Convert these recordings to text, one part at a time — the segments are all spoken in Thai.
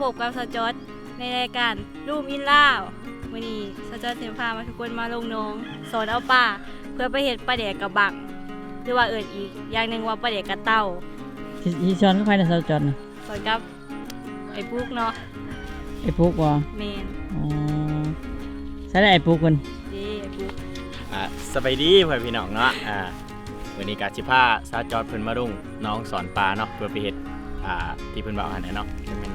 พบกับสจอตในรายการรูมอินลาววันนี้สจอตเสียพามาทุกคนมาลงน้องสอนเอาป่าเพื่อไปเห็ดปลาแดกกับบักหรือว่าเอิญอีกอย่างหนึ่งว่าปลาแดกกับเต้าที่ที่ชอนก็ภายในเสาจอดนะสอนกับไอ้ปุ๊กเนาะไอ้ปุ๊กว่ะเมนอ๋อใช่ได้ไอ้ปุ๊กมันเดีไอ้ปุ๊กอ่าสบายดีเพื่อนพี่น้องเนาะอ่าวันนี้กาชิพาซาจอดเพิ่นมารุ่งน้องสอนปลาเนาะเพื่อไปเฮ็ดอ่าที่เพิ่นบอกอันนั้นเนาะเป็นแม่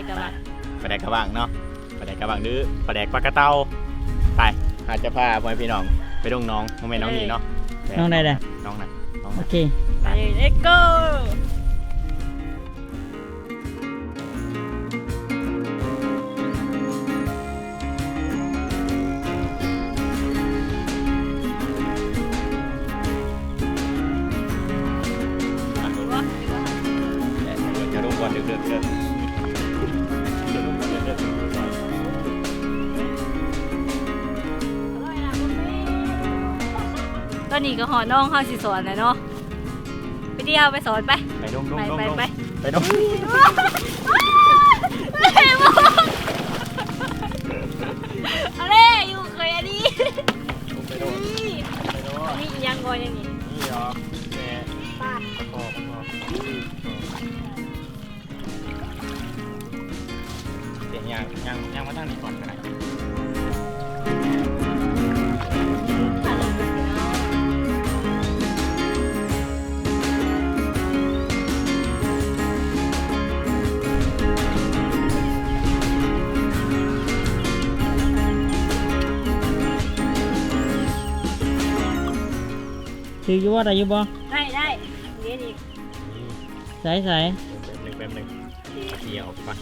ปลาแดกกระบังปลาแดกกระบังเนาะปลาแดกกระบังหรือปลาแดกปลากระเตาไปอาจจะพาพ่อแม่พี่น้องไปดงน้องโมเมนน้องนี่เนาะน้องได้เลยน้องน่ะน้องโอน่ะเค ไปเลตโก้ อนนี้ก็หอน้องเข้าสิสอนแล้วเนาะไปเดียวไปสอนไป ไปรุ่งรุ่งไปรุ่งไปรุ่งไปไปรุ่งอะไรอยู่เคยอันนี้ไปรุ่งนี่ไปรุ่งนี่ยังงอยอย่างนี้นี่เหรอแม่ป้าประกอบประกอบเดี๋ยวยังยังยังมาตั้งนี่ก่อน ถืออยู่ว่าได้อยู่บ่ได้ได้เรียนอีกใส่ใส่หนึ่งแป๊บหนึ่งเดี๋ยวออกก่อน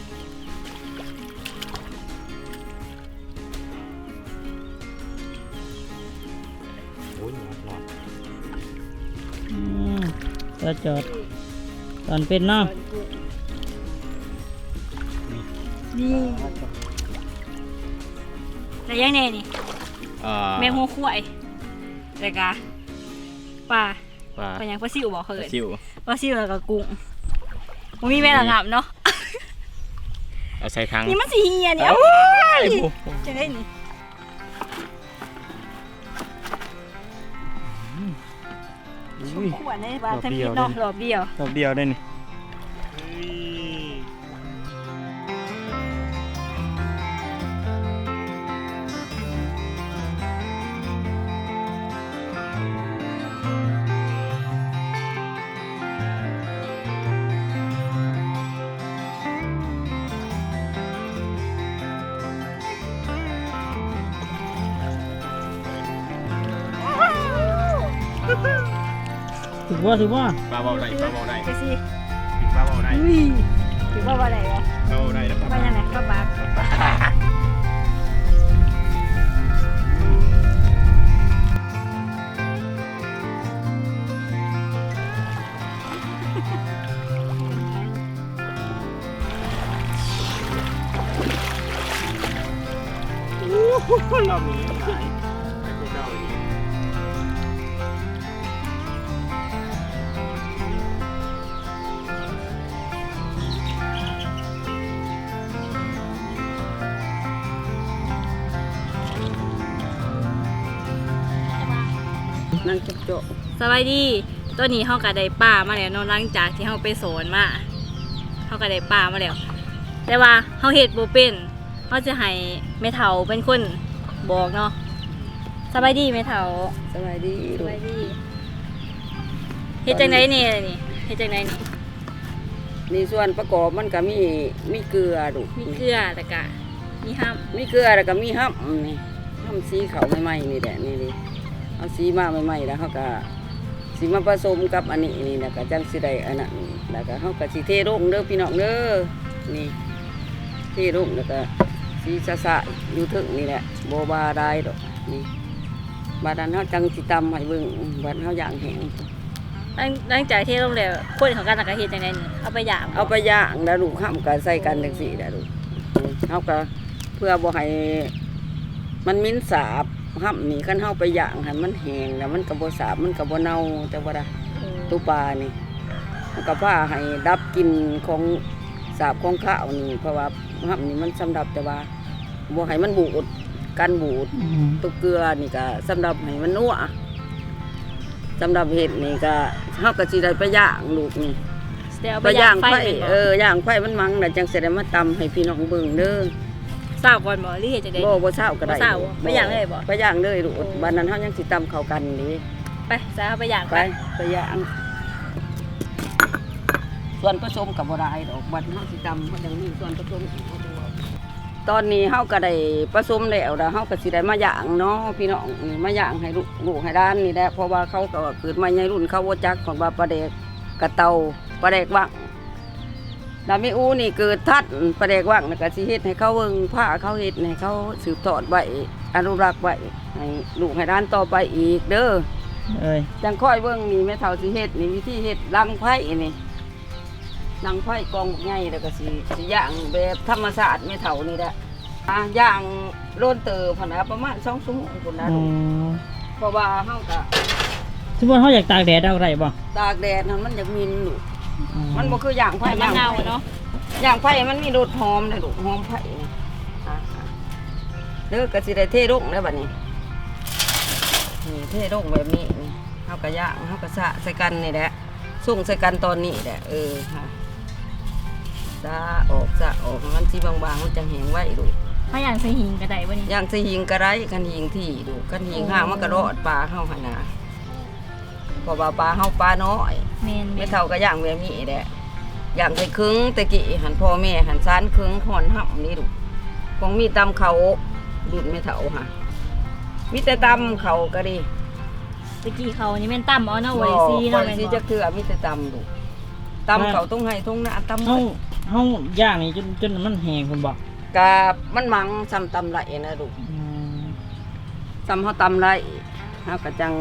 โอ้ยหลอดหลอดอืมเสาจอดตอนเป็นเนาะนี่แต่ยังแน่นี่เอ่อแมงหัวขวายแต่กะ ปลาปลาปลาหยังปลาซิวบอกเคยซิวปลาซิวแล้วก็กุ้งมันมีแม่ละงับเนาะเอาใส่ถังนี่มันสีเหียเนี่ยเอ้ยจะได้นี่ขวดในปลาทั้งคิดเนาะรอบเดียวรอบเดียวได้นี่ ถือว่าถือว่าปลาเบาได้ปลาเบาได้ไปสิปลาเบาได้อุ้ยถือว่าว่าอะไรวะปลาเบาได้แล้วปลาปลายังไงปลาปาก นั่งจับโจสบายดีตัวนี้เฮาก็ได้ป่ามาแล้วเนาะหลังจากที่เฮาไปสอนมาเฮาก็ได้ป่ามาแล้ว แต่ว่าเฮาเฮ็ดบ่เป็นเฮาจะให้แม่เฒ่าเป็นคนบอกเนาะสบายดีแม่เฒ่าสบายดีสบายดีเฮ็ดจังไดนี่นี่เฮ็ดจังไดนี่นี่ส่วนประกอบมันก็มีมีเกลือดูมีเกลือแล้วก็มีห้ามมีเกลือแล้วก็มีห้ำนี่ห้ำสีเขาวใหม่ๆนี่แหละนี่ดิ เอาสีมาใหม่ๆแล้วเขาก็สีมาผสมกับอันนี้นี่แล้วก็จังสิไดอันนั้นแล้วก็เขาก็สิเทลงเด้อพี่น้องเด้อนี่เทลงแล้วก็สีสะสะอยู่ถึงนี่แหละโบบาได้ดอกนี่บาดันเขาจังสิตำให้เบิ่งบาดเขาอย่างแห้งหลังหลังจากที่ลงแล้วคนของกันแล้วก็เฮ็ดจังไดนี่เอาไปย่างเอาไปย่างแล้วลูกห้ามกันใส่กันจังสี่แล้วลูกเขาก็เพื่อบ่ให้มันมิ้นสาบ ห้ามนี่คันเฮาไปย่างให้มันแห้งแล้วมันก็บ่สาบมันก็บ่เน่าแต่ว่าได้เออตุปลานี่มันก็พาให้ดับกลิ่นของสาบของข้าวนี่เพราะว่าห้ำนี่มันสำหรับแต่ว่าบ่ให้มันบูดกันบูดอืมตุกเกลือนี่ก็สำหรับให้มันนัวสำหรับเห็ดนี่ก็เฮาก็สิได้ไปย่างลูกนี่เดี๋ยวเอาไปไปย่าย่างงไฟไฟเป็นบ่เออย่างไฟมันมังแล้วจังสิได้มาตำให้พี่น้องเบิ่งเด้อ ทราบก่อนบ่หรือเฮ็ดจังได๋ บ่บ่เช้าก็ได้บ่เช้าบ่ไปย่างเลยบ่ ไปย่างเลยลูกโอ้วันนั้นเฮายังสิตำเข้ากันนี่ไปซะเอาไปย่างไปไปย่างส่วนผสมกับบ่ได้ดอกบัดเฮาสิตำเฮาจังมีส่วนผสมอีกเฮาจังว่าตอนนี้เฮาก็ได้ผสมแล้วแล้วเฮาก็สิได้มาย่างเนาะพี่น้องนี่มาย่างให้ลูกลูกให้ด้านนี่แหละเพราะว่าเขาก็เกิดมาในรุ่นเขาบ่จักของว่าปลาแดกกระเตาปลาแดกว่าง ดามิอูนี่เกิดทัดปลาแดกว่างแล้วก็สิเฮ็ดให้เขาเบิ่งผ้าเขาเฮ็ดให้เขาสืบทอดไว้อนุรักษ์ไว้ให้ลูกให้ด้านต่อไปอีกเด้อเอ้ยจังค่อยเบิ่งนี่แม่เฒ่าสิเฮ็ดนี่วิธีเฮ็ดลังไผ่นี่ลังไผ่กองบักใหญ่แล้วก็สิสิย่างแบบธรรมชาติแม่เฒ่านี่แหละอะย่างโลนเตอพุ่นน่ะประมาณ2ชั่วโมงพุ่นน่ะอ๋อเพราะว่าเฮาก็สมมุติเขาอยากตากแดดเอาไรบ่ตากแดดนั่นมันอยากมินลูกอื มันบ่คือย่างไผ่ให้มันย่างเงาไผ่เนาะย่างไผ่มันมีรสหอมเลยลูกหอมไผ่นี่อะอะเด้อก็สิได้เทลงแล้วบัดนี้นี่เทลงแบบนี้นี่เฮาก็ย่างเฮาก็สะใส่กันนี่แหละส่งใส่กันตอนนี้แหละเออค่ะสะออกสะออกมันสีบางๆมันจังแหงไว้ดูถ้าย่างใส่หิงก็ได้บ่นี่อย่างสีหิงกระไรกันหิงที่ดูกันหิงโอ้ห่างมันกระโดดปลาเข้าหนนาเพ ราะว่าปลาเข้าปลาน้อยแม่นไม่เท่ากับอย่างแบบนี้แหละอย่างใส่ครึ่งตะกี้หันพ่อแม่หันซานครึ่งหอนห่ำนี่ดูของมีตำเขาดุดไม่เท่าค่ะมีแต่ตำเขาก็ดีตะกี้เขานี่แม่นต่ำเอาเนาะไว้ซีบ่เนาะบ่แม่นซีบ่จะเถื่อมีแต่ตำดูตำเขาต้องให้ตรงหน้าตำเฮาเฮาย่างนี่จนจนมันแห้งคุณบอกกาบมันมังซ้ำตำไหลนะดูอืมตำเขาตำไรเฮาก็จัง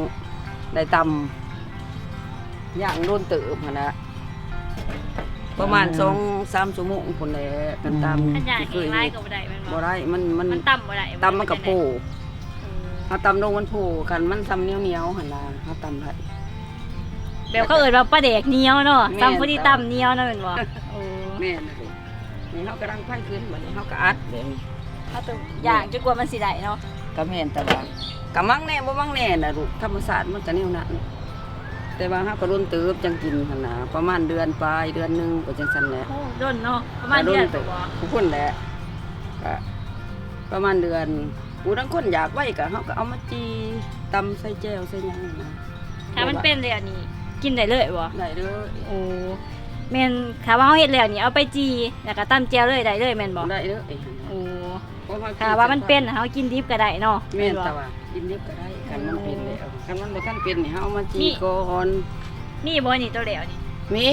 ได้ตำ ย่างโดนเติบหั้นนะประมาณสองสามชั่วโมงคนแหละกันตำถ้าย่างที่แห้งลายก็บ่ได้แม่นบ่บ่ได้มันมันมันต่ำบ่ได้ตำมันกับโผเออเอาตำลงมันโผกันมันทำเหนียวเหนียวๆหันนะเขาตำไรแบบเขาเอิ้นว่าปลาแดกเหนียวเนาะแม่นตำพอดีตำเหนียวเนาะแม่นบ่โอ้แม่นเลยนี่เขากำลังไฟขึ้นบัดนี้เขาก็อัดเดี๋ยวนี้เขาต้องย่างจนกว่ามันสิได้เนาะก็แม่นแต่ว่ากะมังแน่บ่มังแน่น่ะลูกธรรมศาสตร์มันก็แนวนั้น แต่ว่าเฮาก็รุ่นเติบจังกินหั่นน่ะประมาณเดือนปลายเดือนหนึงก็จังซั่นแหละโอ้ดนเนาะประมาณเดือนตัวบ่ผู้คนแหละก็ประมาณเดือนผู้ทั้งคนอยากไว้ก็เฮาก็เอามาจีตำใส่แจ่วใส่หยังนี่นะถ้ามันเป็นเลยอันนี้ กินได้เลยบ่ได้เด้อโอ้แม่นถ้าว่าเฮาเฮ็ดแล้วนี่เอาไปจีแล้วก็ตำแจ่วเลยได้เลยแม่นบ่ได้เด้อไอ้โอ้เพราะว่าถ้าว่ามันเป็นน่ะเฮากินดิบก็ได้เนาะแม่นบ่แต่ว่ากินเยอะก็ได้คันมันเป็นแล้วคันมันบ่ทันเป็นนี่เฮาเอามาจีนี่ก่อนนี่บ่นี่ตัวแล้วนี่มี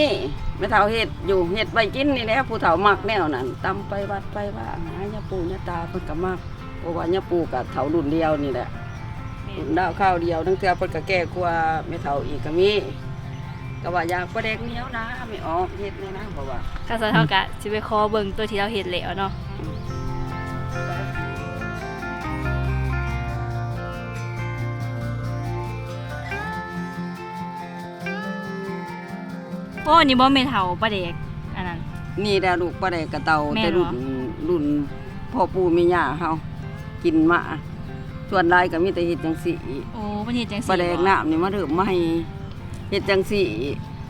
แม่เฒ่าเฮ็ดอยู่เฮ็ดไปกินนี่แหละผู้เฒ่ามักแนวนั้นตำไปวัดไปว่าหายาปูยาตาเพิ่นก็มักเพราะว่ายาปูกับเฒ่ารุ่นเดียวนี่แหละแม่รุ่นนดาวข้าวเดียวทั้งเทื่อเพิ่นก็แก่กว่าแม่เฒ่าอีกก็มีก็ว่าอยากประแดกเหนียวนะไม่ออกเฮ็ดนี่นะเพราะว่าก็ซะเฮาก็สิไปขอเบิ่งตัวที่เราเฮ็ดแล้วเนาะ โอ้นี่บ่แม่นเฒ่าปลาแดกอันนั้น นี่แหละลูกประแดกกระเตาแม่แต่นเหรอรุ่นรุ่นพ่อปู่แม่ย่าเฮากินมาส่วนหลายก็มีแต่เฮ็ดจังซี่โอ้เพิ่นเฮ็ดจังซี่ปลาแดกน้ำนี่มาเริ่มใหม่เฮ็ดจังซี่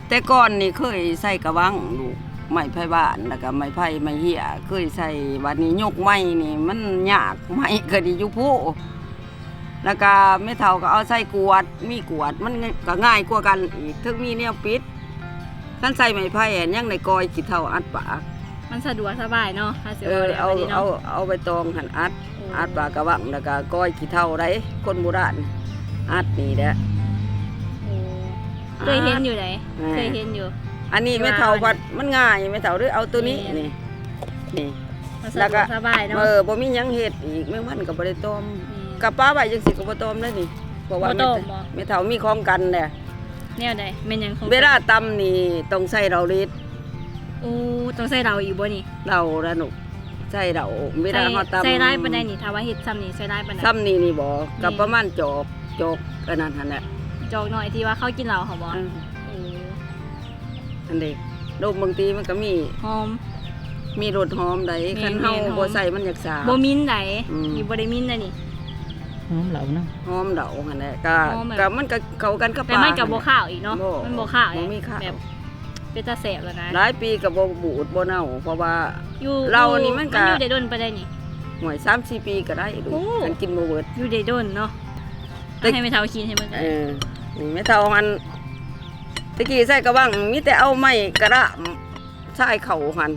แต่ก่อนนี่เคยใส่กระวังลูกไม้ไผ่บ้านแล้วก็ไม้ไผ่ไม้เหี้ยเคยใส่บัดนี้ยกไม้นี่ มันยากไม้ก็ดีอยู่ผู้แล้วก็แม่เฒ่าก็เอาใส่กวด มีกวดมันก็ง่ายกว่ากันอีกถึงมีแนวปิด คันใส่ไม้ไผ่อะยังในกอยขี้เท่าอัดปากมันสะดวกสบายเนาะถ้าสิเอว่าอแล้วเอาบัดนี้เอาเนาะเอาไปตองหันอัดโอัดปากกระวังแล้วก็ก้อยขี้เท่าไรคนโบราณอัดนี่แหละโอ้เคยเห็นอยู่ไหนอ่าเคยเห็นอยู่ อันนี้ที่ไม่ว่าเท่าพัดมันง่ายไม่เท่าหรือเอาตัวนี้แม่นนี่นี่มันแล้สะวดก็วกสบายเนาะเออบ่มีหยังเฮ็ดอีกแม่งมันก็บ่ได้ต้มอืมกับป้าใบจังสิก็บ่ต้มแล้วนี่เพราะว่าบ่ต้มบ่ไม่เท่ามีของกันแหละ แนวใดแม่นหยังของเวลาตำนี่ต้องใส่เราลิดโอ้ต้องใส่เราอีกบ่นี่เราละหนุกใส่เราเวลาใส่เฮาตำใส่ได้ปานใดนี่ถ้าว่าเฮ็ดซ้ำนี่ใส่ได้ปานใดซ้ำนี่นี่บ่กับนี่ประมาณจอกจอกอันนั้นหั่นแหละจอกหน่อยที่ว่าเขากินเหล้าเขาบ่เออโอ้อันเด็กโรคบางทีมันก็มีหอม มีรสหอมใดแม่นคันเฮาแม่นหอม บ่ใส่มันอยากสาบ บ่มินไหนอืมมีบ่ได้มินนะนี่ หอมเหล่าเนาะหอมเดาหั่นแหละก็หอมแบบ ก็มันก็เข้ากันกับปแต่ลา มันกับบ่ข้าวอีกเนาะ บ่มันบ่ข้าวบ่มีข้าว แบบเป็นตาแสบแล้วนะหลายปีก็บ่บูดบ่เน่าเพราะว่า อยู่เรานี่มันก็ อยู่ได้ดนไปได้นี่ หวย3-4ปีก็ได้ดูโอ้ กันกินบ่เบิด อยู่ได้ดนเนาะแต่ เอาให้แม่เฒ่ากินให้มันกันเออนี่แม่เฒ่าหันตะกี้ใส่กระบังมีแต่เอาไม้กระดะใส่เข่าหัน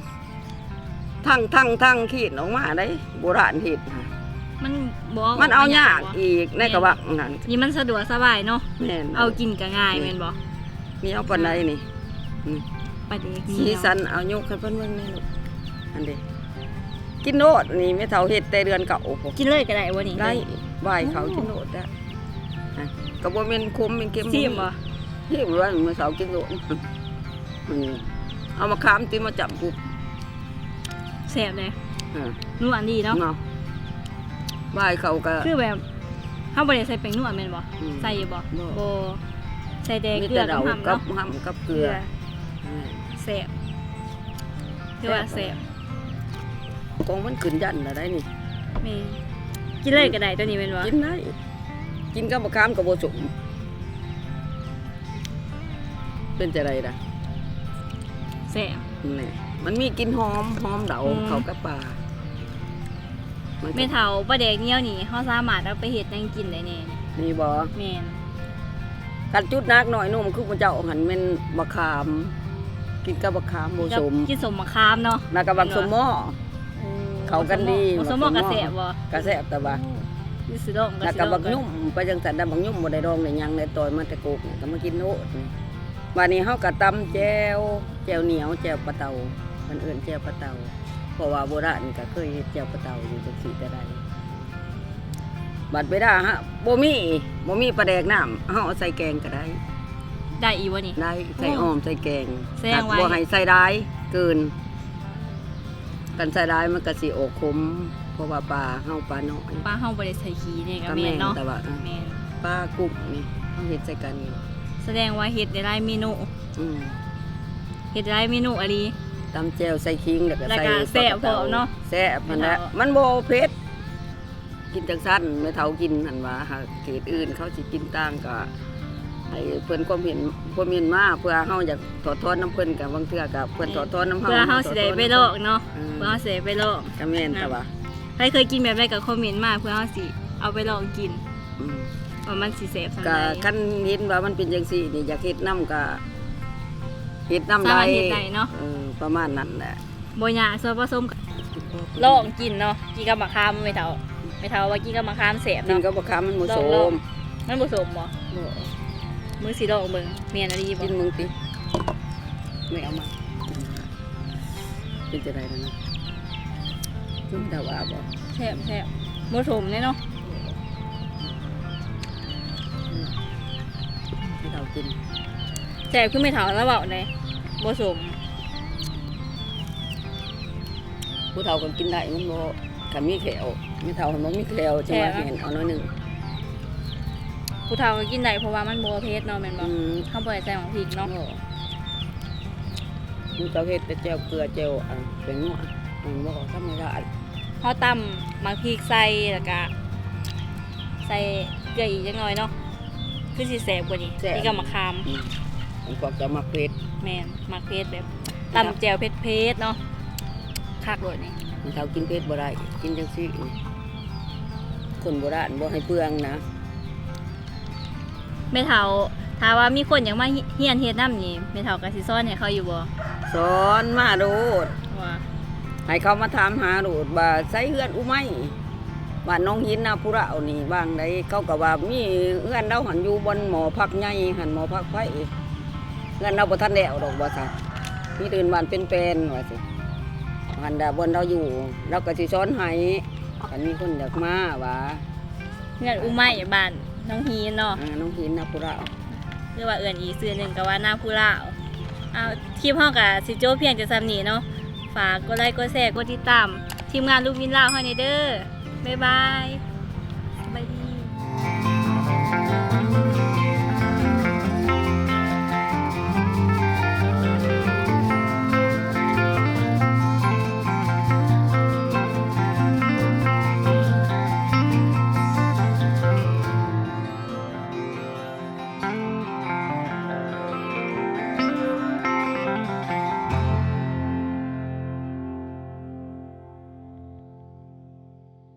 ทั้งทั้งทั้งขีดออกมาได้โบราณเฮ็ดน่ะ มันบ่มันเอายากบ่อีกในกระบังนั่นนี่มันสะดวกสบายเนาะแม่นเอากินก็ง่ายแม่นบ่มีเอาปานใดนี่นี่ไปดีสีสันเอายกให้เพิ่นเบิ่งแม่ลูกอันเด้กินโนดนี่แม่เฒ่าเฮ็ดแต่เดือนเก่าพุ่นกินเลยก็ได้บ่นี่ได้บ่ายเขากินโนดได้อะก็บ่แม่นคมแม่นเค็มซิมบ่ที่มันว่ามื้อเช้ากินโนดอืมเอามาขามติมาจับปุ๊บแซ่บเลยอ่านัวอันดีเนาะ เนาะบ่ายเขาก็ คือแบบเฮาบ่ได้ใส่แป้งนัวแม่นบ่อืมใส่อยู่บ่บ่ บ่ใส่แต่มีเกลืแต่อกัเราบหำกับเนาะห้ำกับเกเกลืลือออืมแซ่บคือว่าแซ่บกองมันขึ้นยันอะไรนี่ แม่กินเลยก็ได้ตัวนี้แม่นบ่กินได้ กินกับมะขามกับโบสุมเป็นจะไรล่ะแซ่บ นี่มันมีกลินหอมหอมเดาอืม เขากับปลา มันก็แม่เฒ่าปลาแดกเหนียวนี่เฮาสามารถเอาไปเฮ็ดหยังกินได้แน่นี่บ่แม่นกันจุดนักหน่อยนุ่มคือพระเจ้าหันเป็นมะขาม กินกับมะขามโบสมกินสมมะขามเนาะแล้วกับบักสมหม้อเข้ากันดีบ่สมหม้อบัก็กสมหม้อแซ่บบ่กระแสบแต่ว่านี่สิดองก็แล้วสิก็ดองบักยุ่มไปจังสันดำบักยุ่มบ่ได้ดองได้หยังในตอยมันแต่โกกนี่ก็มากินโน้ตนี่วันนี้เฮาก็ตำแจวแจวเหนียวแจวปลาเตามันเอื่นแจวปลาเตา เพราะว่าโบราณก็เคยเฮ็ดแจวปลาเตาอยู่จังซี่แต่ใดบัดไปได้ฮะบ่มีบ่มีปลาแดกน้ำเฮาเอาใส่แกงก็ได้ ได้อีกบ่นี่ ได้ใส่อ้อมใส่แกงแซงไว้ บ่ให้ใส่ได้เกิน กันใส่ได้มันก็สิออกขมเพราะว่าปลาเฮาปลาน้อยป้าเฮาบ่ได้ใส่ขี้นี่ก็ก็แม่แม่นนเนาะแต่ว่าแม่นปลากุ้งนี่เฮาเฮ็ดใส่กันนี่แสดงว่าเฮ็ดได้หลายเมนูอืมเฮ็ดได้หลายเมนูอะดี ตำแจ่วใส่ขิงแล้วก็แล้วใส่ก็แซ่บปลกรพร้อมเนาะแซ่บมันแหละไม่เท่ามันบ่เผ็ดกินจังซั่นไม่เท่ากินหั่นว่าหากเขตอื่นเขาสิกินต่างก็ให้เพิ่นความเห็นความเห็นมาเพื่อเฮาอยากถอดถอนน้ำเพิ่นกับบางเทื่อกับเพิ่นถอดถอนน้ำเฮาเพื่อเฮาสิได้ไปโลกเนาะอืมเพื่อเฮาสิได้ไปโลกก็แม่นแต่ว่าใครเคยกินแบบใดก็คอมเมนต์มาเพื่อเฮาสิเอาไปลองกินอืม ว่ามันสิแซ่บซั่นก็ใด คันเห็นว่ามันเป็นจังซี่นี่อยากเฮ็ดน้ำก็ เฮ็ดน้ำสาได้มารถเฮ็ดได้เนาะเออประมาณนั้นแหละบ่ยากส่วนผสมลองกินเนาะกินกับมะขามไม่เท่าไม่เท่าว่ากินกับมะขามแซ่บกินเนาะ กับบักขามมันบ่โสลองม มันบ่สมบ่มือสิลองเบิ่งแม่นอะดีบ่กินมึงติไม่เอามาเป็นจะได้แล้วนะกินแต่ว่าบ่แซ่บแซ่บบ่สมเลยเนาะที่เรากิน แซ่บคือไม่เท่าแล้วเว้าได้บ่สมผู้เฒ่าก็กินได้มันบ่คันมีแขวไม่เฒ่ามันบ่มีแขวจังว่าเห็นเอาน้อยหนึงผู้เฒ่าก็กินได้เพราะว่ามันบ่เผ็ดเนาะแม่นบ่อืมเฮาบ่ได้ใส่หมักพริกเนาะเนาะมันก็เฮ็ดแต่แจ่วเกลือแจ่วอันเป็นนัวมันบ่ธรรมดาเฮาตำหมักพริกใส่แล้วก็ใส่เกลืออีกจังหน่อยเนาะคือสิแซ่บกว่านี้นี่ก็มะขาม อืมมันก็จะมาเผ็ดแม่นมักเผ็ดแบบตำแจ่วเผ็ดๆเนาะคักโลดนี่มันเฒ่ากินเผ็ดบ่ได้กินจังซี่คนโบราณบ่ให้เปลืองนะแม่เฒ่าถ้าว่ามีคนอยากมาเฮียนเฮ็ดน้ำนี่แม่เฒ่าก็สิสอนให้เขาอยู่บ่สอนมาโดดว่าให้เขามาถามหาโดดว่าใส่เฮือนอุไหมบ้านน้องหินนาพุระเอานี่บางใดเขาก็ว่ามีเฮือนเราหันอยู่บนหมอพักใหญ่หันหมอพักไฟ เฮือนเราบ่ทันแล้วดอกว่าซั่นมีตื่นบ้านเป็นแปลนว่าสิหันดาบนเราอยู่เราก็สิสอนให้คันมีคนอยากมาว่าเงินอุไม้บ้านน้องฮีนเนาะอ่าน้องหินนาพุระหรือว่าเอื่นอีกชื่อหนึงก็ว่าหน้าผู้ลาวเอาคลิปเฮาก็สิโจบเพียงแต่ซ้ำนี้เนาะฝากกดไลค์กดแชร์กดติดตามทีมงานลูกวินลาวเฮานี่เด้อบ๊ายบาย